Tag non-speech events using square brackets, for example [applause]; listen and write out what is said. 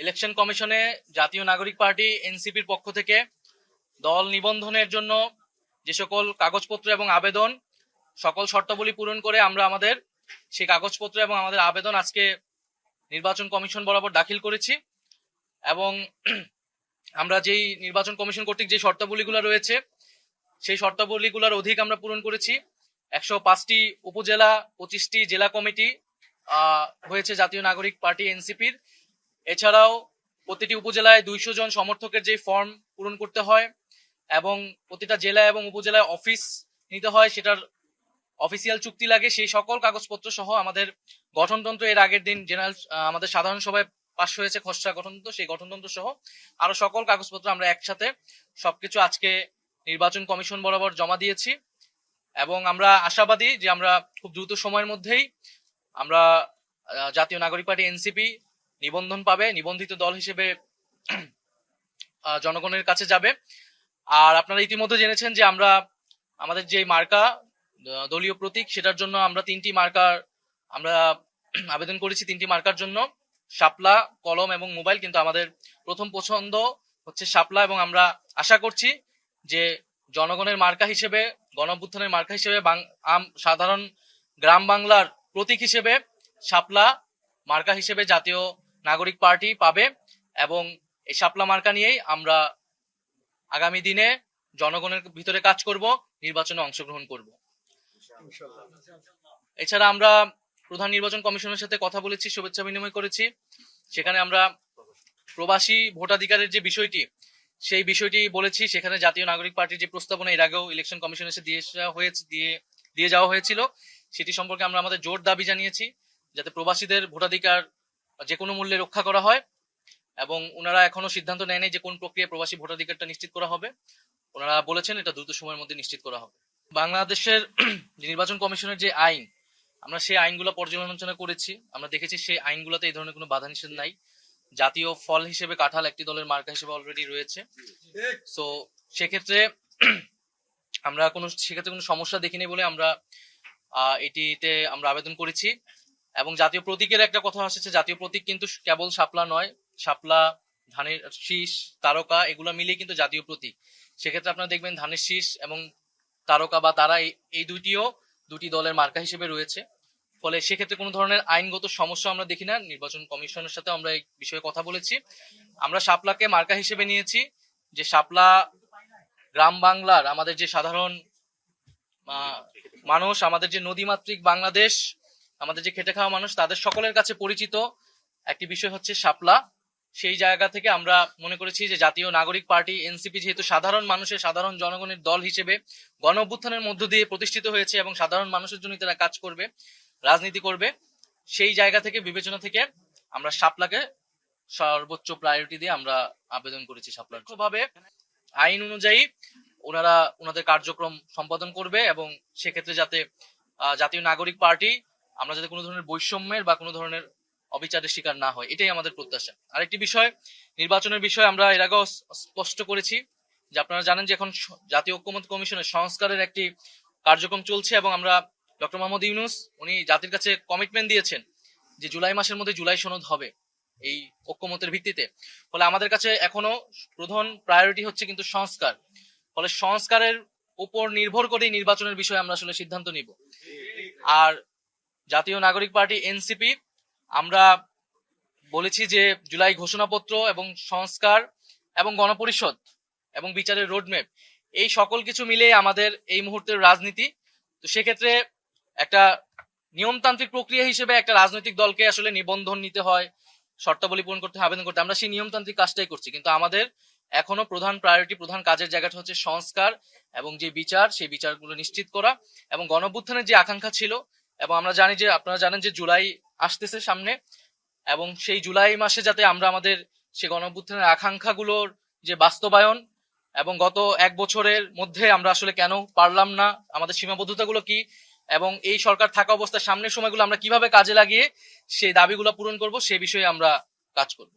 Election কমিশনে জাতীয় নাগরিক পার্টি, এনসিপির পক্ষ থেকে দল নিবন্ধনের জন্য যে সকল কাগজপত্র এবং আবেদন, সকল শর্তাবলী পূরণ করে আমরা আমাদের সেই কাগজপত্র এবং আমাদের আবেদন আজকে নির্বাচন কমিশন বরাবর দাখিল করেছি। এবং আমরা যেই নির্বাচন কমিশন কর্তৃক যে শর্তাবলীগুলো রয়েছে, সেই শর্তাবলীগুলোর অধিক আমরা পূরণ করেছি। একশো পাঁচটি উপজেলা, পঁচিশটি জেলা কমিটি হয়েছে জাতীয় নাগরিক পার্টি, এনসিপির। এছাড়াও প্রতিটি উপজেলায় দুইশো জন সমর্থকের যে ফর্ম পূরণ করতে হয় এবং প্রতিটা জেলা এবং উপজেলায় অফিস নিতে হয়, সেটার অফিসিয়াল চুক্তি লাগে। সেই সকল কাগজপত্র সহ আমাদের গঠনতন্ত্র, এর আগের দিন জেনারেল আমাদের সাধারণ সভায় পাশ হয়েছে খসড়া গঠনতন্ত্র। সেই গঠনতন্ত্র সহ আরও সকল কাগজপত্র আমরা একসাথে সবকিছু আজকে নির্বাচন কমিশন বরাবর জমা দিয়েছি এবং আমরা আশাবাদী যে আমরা খুব দ্রুত সময়ের মধ্যেই আমরা জাতীয় নাগরিক পার্টি এনসিপি নিবন্ধন পাবে, নিবন্ধিত দল হিসেবে [clears throat] জনগণের কাছে যাবে। আর আপনারা ইতিমধ্যে জেনেছেন যে আমরা, আমাদের যে মার্কা দলীয় প্রতীক, সেটার জন্য আমরা তিনটি মার্কার, আমরা [clears throat] আবেদন করেছি তিনটি মার্কার জন্য। শাপলা, কলম এবং মোবাইল, কিন্তু আমাদের প্রথম পছন্দ হচ্ছে শাপলা এবং আমরা আশা করছি যে জনগণের মার্কা হিসেবে, গণঅভ্যুত্থানের মার্কা হিসেবে আম- সাধারণ গ্রাম বাংলার প্রতীক হিসেবে শাপলা মার্কা হিসেবে জাতীয় নাগরিক পার্টি পাবে এবং এই শাপলা মার্কা নিয়েই আমরা আগামী দিনে জনগণের ভিতরে কাজ করব, নির্বাচনে অংশগ্রহণ করব। এছাড়া আমরা প্রধান নির্বাচন কমিশনের সাথে কথা বলেছি, শুভেচ্ছা বিনিময় করেছি। সেখানে আমরা প্রবাসী ভোটাধিকারের যে বিষয়টি, সেই বিষয়টি বলেছি। সেখানে জাতীয় নাগরিক পার্টির যে প্রস্তাবনা, এর আগেও ইলেকশন কমিশন এসে দিয়ে হয়েছে, দিয়ে দিয়ে যাওয়া হয়েছিল। সেটি সম্পর্কে আমরা আমাদের জোর দাবি জানিয়েছি, যাতে প্রবাসীদের ভোটাধিকার যে কোনো মূল্যে রক্ষা করা হয়, এবং ওনারা এখনও সিদ্ধান্ত নেয়নি যে কোন প্রক্রিয়ায় প্রবাসী ভোটাধিকারটা নিশ্চিত করা হবে। ওনারা বলেছেন এটা দ্রুত সময়ের মধ্যে নিশ্চিত করা হবে। বাংলাদেশের নির্বাচন কমিশনের যে আইন, আমরা সেই আইনগুলো পর্যালোচনা করেছি। আমরা দেখেছি সেই আইনগুলোতে এই ধরনের কোনো বাধা নিষেধ নাই। জাতীয় ফল হিসেবে কাঁঠাল একটি দলের মার্কা হিসেবে অলরেডি রয়েছে। সো সেক্ষেত্রে আমরা কোনো, সেক্ষেত্রে কোনো সমস্যা দেখিনি বলে আমরা এটিতে আমরা আবেদন করেছি। এবং জাতীয় প্রতীকের একটা কথা আসছে জাতীয় প্রতীক কিন্তু কেবল শাপলা নয়, শাপলা, ধানের শীষ, তারকা, এগুলো মিলিয়ে কিন্তু জাতীয় প্রতীক। সেক্ষেত্রে আপনারা দেখবেন ধানের শীষ এবং তারকা বা তারা এই- দুইটিও দুটি দলের মার্কা হিসেবে রয়েছে। ফলে সেক্ষেত্রে কোনো ধরনের আইনগত সমস্যা আমরা দেখি না। নির্বাচন কমিশনের সাথে আমরা এই বিষয়ে কথা বলেছি। আমরা শাপলাকে মার্কা হিসেবে নিয়েছি। যে শাপলা গ্রাম বাংলার আমাদের যে সাধারণ মানুষ, আমাদের যে নদীমাতৃক বাংলাদেশ আমাদের যে খেটে খাওয়া মানুষ, তাদের সকলের কাছে পরিচিত একটি বিষয় হচ্ছে শাপলা। সেই জায়গা থেকে আমরা মনে করেছি যে জাতীয় নাগরিক পার্টি, এনসিপি যেহেতু সাধারণ মানুষের সাধারণ জনগণের দল হিসেবে গণ অভ্যুত্থানের মধ্য দিয়ে প্রতিষ্ঠিত হয়েছে এবং সাধারণ মানুষের জন্য তারা কাজ করবে, রাজনীতি করবে, সেই জায়গা থেকে, বিবেচনা থেকে আমরা শাপলাকে সর্বোচ্চ প্রায়োরিটি দিয়ে আমরা আবেদন করেছি শাপলার। ভাবে আইন অনুযায়ী ওনারা, ওনাদের কার্যক্রম সম্পাদন করবে এবং সেক্ষেত্রে যাতে জাতীয় নাগরিক পার্টি আমরা যাতে কোনো ধরনের বৈষম্যের বা কোনো ধরনের অবিচারের শিকার না হয়, এটাই আমাদের প্রত্যাশা। আরেকটি বিষয়, নির্বাচনের বিষয়ে আমরা এর আগেও স্পষ্ট করেছি যে আপনারা জানেন যে এখন জাতীয় ঐক্যমত কমিশনের সংস্কারের একটি কার্যক্রম চলছে এবং আমরা ডক্টর মোহাম্মদ ইউনুস, উনি জাতির কাছে কমিটমেন্ট দিয়েছেন যে জুলাই মাসের মধ্যে জুলাই সনদ হবে এই ঐক্যমতের ভিত্তিতে। ফলে আমাদের কাছে এখনও প্রধান প্রায়োরিটি হচ্ছে কিন্তু সংস্কার। ফলে সংস্কারের উপর নির্ভর করেই নির্বাচনের বিষয়ে আমরা আসলে সিদ্ধান্ত নিব। আর জাতীয় নাগরিক পার্টি এনসিপি, আমরা বলেছি যে জুলাই ঘোষণাপত্র এবং সংস্কার এবং গণপরিষদ এবং বিচারের রোডম্যাপ, এই সকল কিছু মিলে আমাদের এই মুহূর্তের রাজনীতি। তো সেক্ষেত্রে একটা নিয়মতান্ত্রিক প্রক্রিয়া হিসেবে একটা রাজনৈতিক দলকে আসলে নিবন্ধন নিতে হয়, শর্তাবলী পূরণ করতে আবেদন করতে আমরা সেই নিয়মতান্ত্রিক কাজটাই করছি। কিন্তু আমাদের এখনও প্রধান প্রায়োরিটি প্রধান কাজের জায়গাটা হচ্ছে সংস্কার এবং যে বিচার, সেই বিচারগুলো নিশ্চিত করা এবং গণঅভ্যুত্থানের যে আকাঙ্ক্ষা ছিল এবং আমরা জানি যে, আপনারা জানেন যে জুলাই আসতেছে সামনে, এবং সেই জুলাই মাসে যাতে আমরা আমাদের সে গণঅভ্যুত্থানের আকাঙ্ক্ষাগুলোর যে বাস্তবায়ন এবং গত এক বছরের মধ্যে আমরা আসলে কেন পারলাম না, আমাদের সীমাবদ্ধতাগুলো কি, এবং এই সরকার থাকা অবস্থায় সামনের সময়গুলো আমরা কীভাবে কাজে লাগিয়ে সেই দাবিগুলো পূরণ করব, সে বিষয়ে আমরা কাজ করব।